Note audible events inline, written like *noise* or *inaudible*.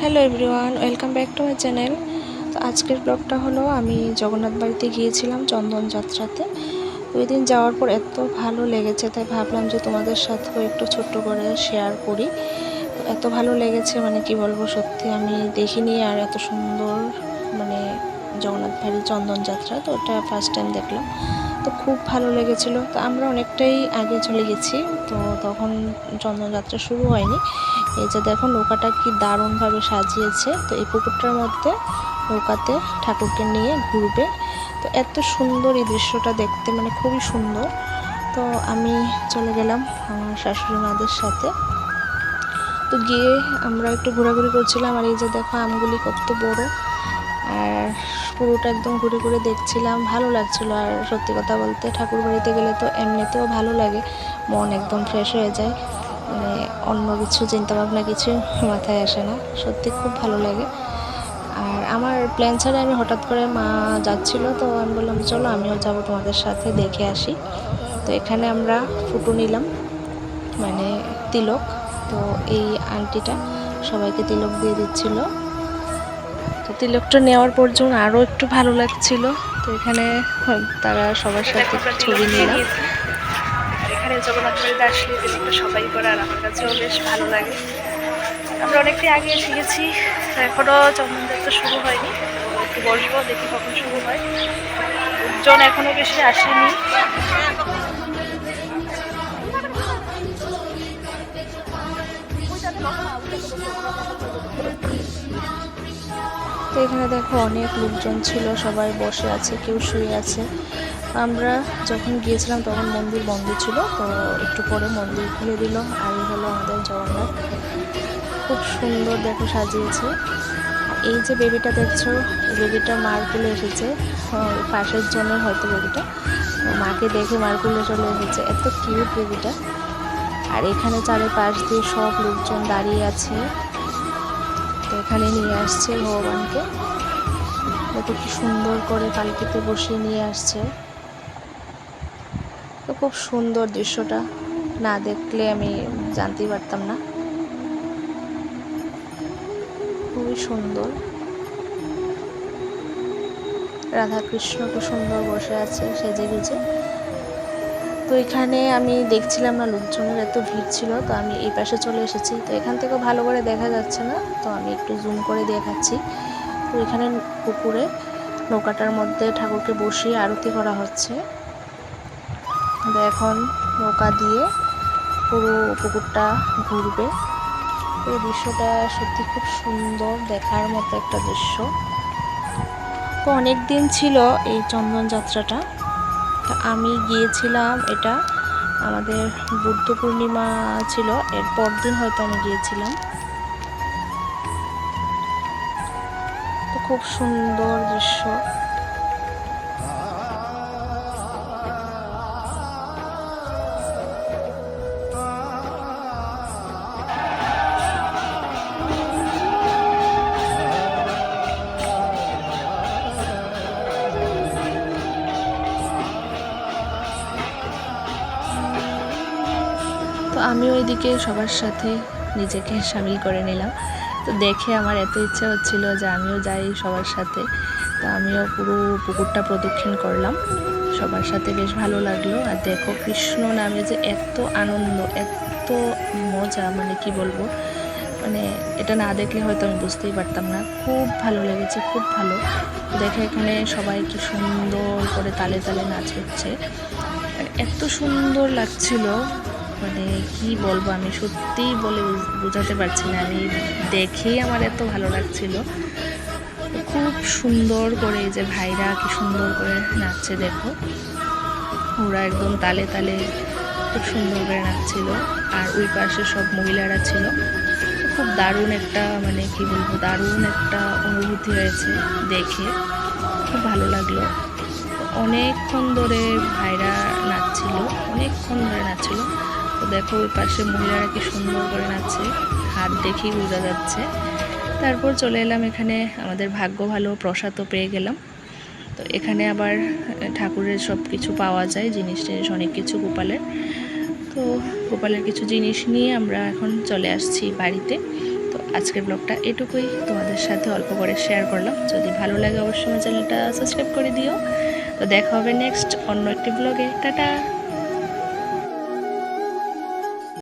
Hello everyone welcome back to my channel তো আজকের ব্লগটা হলো আমি জগন্নাথ বাড়িতে গিয়েছিলাম চন্দন যাত্রাতে। ওই দিন যাওয়ার পর এত ভালো লেগেছে, তাই ভাবলাম যে তোমাদের সাথেও একটু ছোট্ট করে শেয়ার করি। এত ভালো লেগেছে মানে কি বলব, সত্যি আমি দেখিনি আর এত সুন্দর মানে জগন্নাথ বাড়ির চন্দন যাত্রা, তো ওটা ফার্স্ট টাইম দেখলাম। তো খুব ভালো লেগেছিল। তো আমরা অনেকটাই আগে চলে গেছি। তো তখন চন্দনযাত্রা শুরু হয়নি। এই যে দেখো, নৌকাটা কি দারুণভাবে সাজিয়েছে। তো এই পুকুরটার মধ্যে নৌকাতে ঠাকুরকে নিয়ে ঘুরবে। তো এত সুন্দর এই দৃশ্যটা দেখতে মানে খুবই সুন্দর। তো আমি চলে গেলাম আমার শাশুড়ি মাদের সাথে। তো গিয়ে আমরা একটু ঘোরাঘুরি করছিলাম। আর এই যে দেখো, আমগুলি কত বড়। আর পুরোটা একদম ঘুরে ঘুরে দেখছিলাম, ভালো লাগছিল। আর সত্যি কথা বলতে ঠাকুর বাড়িতে গেলে তো এমনিতেও ভালো লাগে, মন একদম ফ্রেশ হয়ে যায়। মানে অন্য কিছু চিন্তা ভাবনা কিছু *laughs* মাথায় আসে না, সত্যি খুব ভালো লাগে। আর আমার প্ল্যান ছাড়া আমি হঠাৎ করে মা যাচ্ছিল, তো আমি বললাম, চলো আমিও যাব তোমাদের সাথে, দেখে আসি। তো এখানে আমরা ফুটো নিলাম মানে তিলক, তো এই আংটিটা সবাইকে তিলক দিয়ে দিচ্ছিল। তো তিলকটা নেওয়ার পর যখন আরও একটু ভালো লাগছিল, তো এখানে তারা সবার সাথে ছবি নিলাম। এখানে জগন্নাথ বাড়িতে আসলে তিলকটা সবাই করে আর আমার কাছেও বেশ ভালো লাগে। আমরা অনেকটাই আগে এসে গেছি এখনও চন্দনযাত্রা শুরু হয়নি। একটু বসবো, দেখি কখন শুরু হয়। লোকজন এখনও বেশি আসেনি। তো এখানে দেখো অনেক লোকজন ছিল সবাই বসে আছে কেউ শুয়ে আছে। আমরা যখন গিয়েছিলাম তখন মন্দির বন্ধ ছিল তো একটু পরে মন্দির খুলে দিল। আর হলো আমাদের জগন্নাথ। খুব সুন্দর দেখো সাজিয়েছে। এই যে বেবিটা দেখছ বেবিটা মার কুলে এসেছে। হ্যাঁ, পাশের জন্য হয়তো বেবিটা। মাকে দেখে মার কুলে চলে এসেছে। এত কিউট বেবিটা। আর এখানে চারিপাশ দিয়ে সব লোকজন দাঁড়িয়ে আছে। এখানে নিয়ে আসছে ভগবানকে। দেখো কি সুন্দর করে পালকিতে বসিয়ে নিয়ে আসছে। তো খুব সুন্দর দৃশ্যটা। না দেখলে আমি জানতেই পারতাম না। খুবই সুন্দর। রাধা কৃষ্ণ খুব সুন্দর বসে আছে সেজে গুজে। তো এখানে আমি দেখছিলাম না, লোকজনের এত ভিড় ছিল, তো আমি এই পাশে চলে এসেছি। তো এখান থেকেও ভালো করে দেখা যাচ্ছে না, তো আমি একটু জুম করে দেখাচ্ছি। তো এখানে পুকুরে, নৌকাটার মধ্যে ঠাকুরকে বসিয়ে আরতি করা হচ্ছে। তো এখন নৌকা দিয়ে পুরো পুকুরটা ঘুরবে। এই দৃশ্যটা সত্যি খুব সুন্দর দেখার মতো একটা দৃশ্য। তো অনেক দিন ছিল এই চন্দন যাত্রাটা। আমি গিয়েছিলাম এটা, আমাদের বুদ্ধ পূর্ণিমা ছিল, এর দিন হয়তো আমি গিয়েছিলাম। খুব সুন্দর দৃশ্য। আমি ওইদিকে সবার সাথে নিজেকে সামিল করে নিলাম। তো দেখে আমার এত ইচ্ছা হচ্ছিল যে আমিও যাই সবার সাথে। তো আমিও পুরো পুকুরটা প্রদক্ষিণ করলাম। সবার সাথে বেশ ভালো লাগল। আর দেখো কৃষ্ণ নামে যে এত আনন্দ, এত মজা মানে কি বলব? মানে এটা না দেখলে হয়তো আমি বুঝতেই পারতাম না। খুব ভালো লেগেছে, খুব ভালো। দেখে এখানে সবাই কি সুন্দর করে তালে তালে নাচ হচ্ছে। এত সুন্দর লাগছিল। মানে কি বলব, আমি সত্যিই বলে বোঝাতে পারছি না। আমি দেখেই আমার এত ভালো লাগছিল। খুব সুন্দর করে এই যে ভাইরা কি সুন্দর করে নাচছে, দেখো। ওরা একদম তালে তালে খুব সুন্দর করে নাচছিল। আর ওই পাশে সব মহিলারা ছিল। খুব দারুণ একটা মানে কি বলব, দারুণ একটা অনুভূতি হয়েছে দেখে। খুব ভালো লাগল। অনেকক্ষণ ধরে ভাইরা নাচছিল, অনেকক্ষণ ধরে নাচছিল। দেখো ওই পাশে মহিলারা কি সুন্দর করে নাচছে। হাত দেখেই বোঝা যাচ্ছে। তারপর চলে এলাম এখানে, আমাদের ভাগ্য ভালো প্রসাদও পেয়ে গেলাম। তো এখানে আবার ঠাকুরের সব কিছু পাওয়া যায়, জিনিস টিনিস, অনেক কিছু গোপালের। তো গোপালের কিছু জিনিস নিয়ে আমরা এখন চলে আসছি বাড়িতে। তো আজকের ব্লগটা এটুকুই। তোমাদের সাথে অল্প করে শেয়ার করলাম। যদি ভালো লাগে অবশ্যই আমার চ্যানেলটা সাবস্ক্রাইব করে দিও। তো দেখা হবে নেক্সট অন্য একটি ব্লগে টাটা!